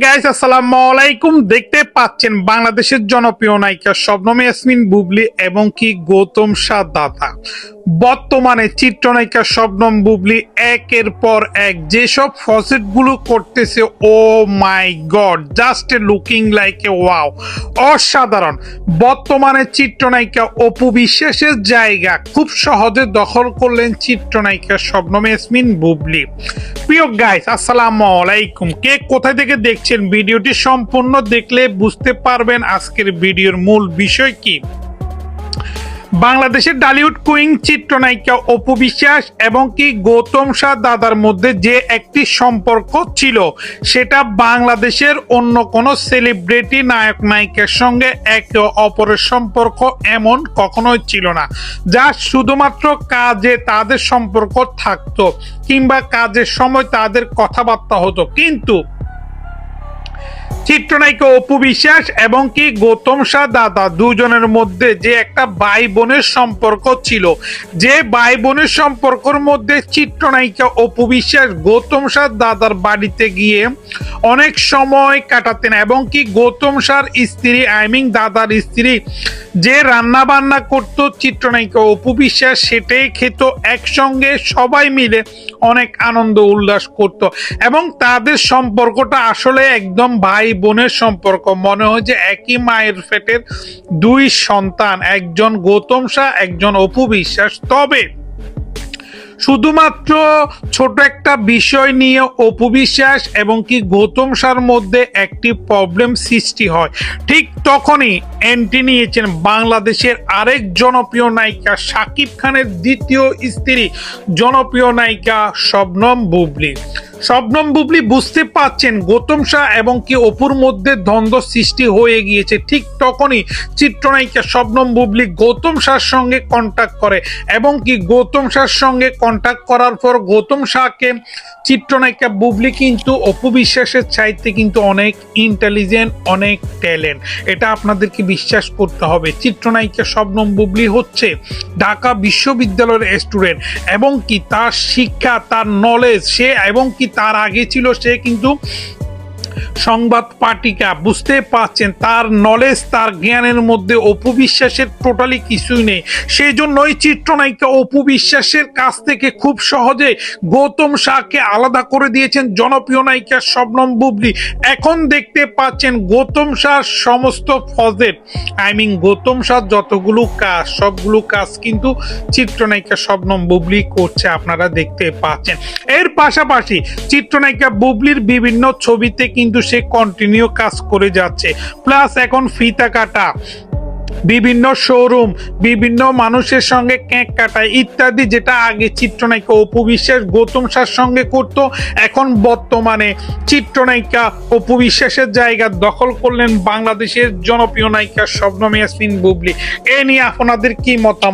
Guys আসসালামু আলাইকুম। দেখতে পাচ্ছেন বাংলাদেশের জনপ্রিয় নায়িকা শবনম ইয়াসমিন, বুবলি এবং কি গৌতম শাহ দাতা বর্তমানে চিত্রনায়িকা শবনম, বুবলি একের পর এক যেসব ফসেটগুলো করতেছে, ও my God, just looking like a wow. অসাধারণ। বর্তমানে চিত্রনায়িকা অপু বিশ্বাসের জায়গা খুব সহজে দখল করলেন চিত্রনায়িকা শবনম ইয়াসমিন, বুবলি। প্রিয় গাইস আসসালামু আলাইকুম। কে কোথায় থেকে দেখছেন ভিডিওটি সম্পূর্ণ দেখলে বুঝতে পারবেন আজকের ভিডিওর মূল বিষয় কি। বাংলাদেশের ডালিউড কুইং চিত্রনায়িকা অপু বিশ্বাস এবং কি গৌতম শাহ দাদার মধ্যে যে একটি সম্পর্ক ছিল, সেটা বাংলাদেশের অন্য কোনো সেলিব্রিটি নায়ক নায়িকার সঙ্গে একে অপরের সম্পর্ক এমন কখনোই ছিল না। যা শুধুমাত্র কাজে তাদের সম্পর্ক থাকতো কিংবা কাজের সময় তাদের কথাবার্তা হতো। কিন্তু চিত্রনায়িকা অপু বিশ্বাস এবং কি গৌতম শাহ দাদা দুজনের মধ্যে যে একটা ভাই বোনের সম্পর্ক ছিল। যে ভাই বোনের সম্পর্কর মধ্যে চিত্রনায়িকা অপু বিশ্বাস গৌতম শাহ দাদার বাড়িতে গিয়ে অনেক সময় কাটাতেন এবং কি গৌতম শাহর স্ত্রী আই মিন দাদার স্ত্রী যে রান্না বান্না করত চিত্রনায়িকা অপু বিশ্বাস, সেটাই খেত, একসঙ্গে সবাই মিলে অনেক আনন্দ উল্লাস করত এবং তাদের সম্পর্কটা আসলে একদম ভাই বোনের সম্পর্ক। মনে হয় যে একই মায়ের পেটের দুই সন্তান, একজন গৌতম শাহ, একজন অপু বিশ্বাস। তবে শুধুমাত্র ছোট একটা বিষয় নিয়ে অপু বিশ্বাস এবং কি গৌতম শাহর মধ্যে একটি প্রবলেম সৃষ্টি হয়। ঠিক তখনই এন্ট্রি নিয়েছেন বাংলাদেশের আরেক জনপ্রিয় নায়িকা শাকিব খানের দ্বিতীয় স্ত্রী, জনপ্রিয় নায়িকা শবনম বুবলি। শবনম বুবলি বুঝতে পাচ্ছেন গৌতম শাহ এবং কি অপুর মধ্যে দ্বন্দ্ব সৃষ্টি হয়ে গিয়েছে। ঠিক তখনই চিত্রনায়িকা শবনম বুবলি গৌতম শাহর সঙ্গে কন্ট্যাক্ট করে এবং কি গৌতম শাহর সঙ্গে কন্ট্যাক্ট করার পর গৌতম শাহকে চিত্রনায়িকা বুবলি কিন্তু অপু বিশ্বাসের চাইতে কিন্তু অনেক ইন্টেলিজেন্ট অনেক ট্যালেন্ট এটা আপনাদেরকে বিশ্বাস করতে হবে। চিত্রনায়িকা শবনম বুবলি হচ্ছে ঢাকা বিশ্ববিদ্যালয়ের স্টুডেন্ট এবং কি তার শিক্ষা, তার নলেজ সে এবং কি তার আগে ছিল সে কিন্তু সংবাদ পাঠিকা বুঝতে পারছেন, তার নলেজ তার জ্ঞানের মধ্যে অপু বিশ্বাসের টোটালি কিছুই নেই। সেই জন্যই চিত্রনায়িকা অপু বিশ্বাসের কাছ থেকে খুব সহজে গৌতম শাহকে আলাদা করে দিয়েছেন জনপ্রিয় নায়িকা শবনম বুবলি। এখন দেখতে পাচ্ছেন গৌতম শাহ সমস্ত ফজের আই মিন গৌতম শাহ যতগুলো কাজ, সবগুলো কাজ কিন্তু চিত্রনায়িকা শবনম বুবলি করছে, আপনারা দেখতে পাচ্ছেন। এর পাশাপাশি চিত্রনায়িকা বুবলির বিভিন্ন ছবিতে কিন্তু সে কন্টিনিউ কাজ করে যাচ্ছে। প্লাস এখন ফিতা কাটা। বিভিন্ন শোরুম বিভিন্ন মানুষের সঙ্গে কেক কাটা ইত্যাদি, যেটা আগে চিত্রনায়িকা অপু বিশ্বাস গৌতম সার সঙ্গে করত, এখন বর্তমানে চিত্রনায়িকা অপু বিশ্বাসের জায়গা দখল করলেন বাংলাদেশের জনপ্রিয় নায়িকা শবনম ইয়াসমিন বুবলি। এ নিয়ে আপনাদের কি মতামত?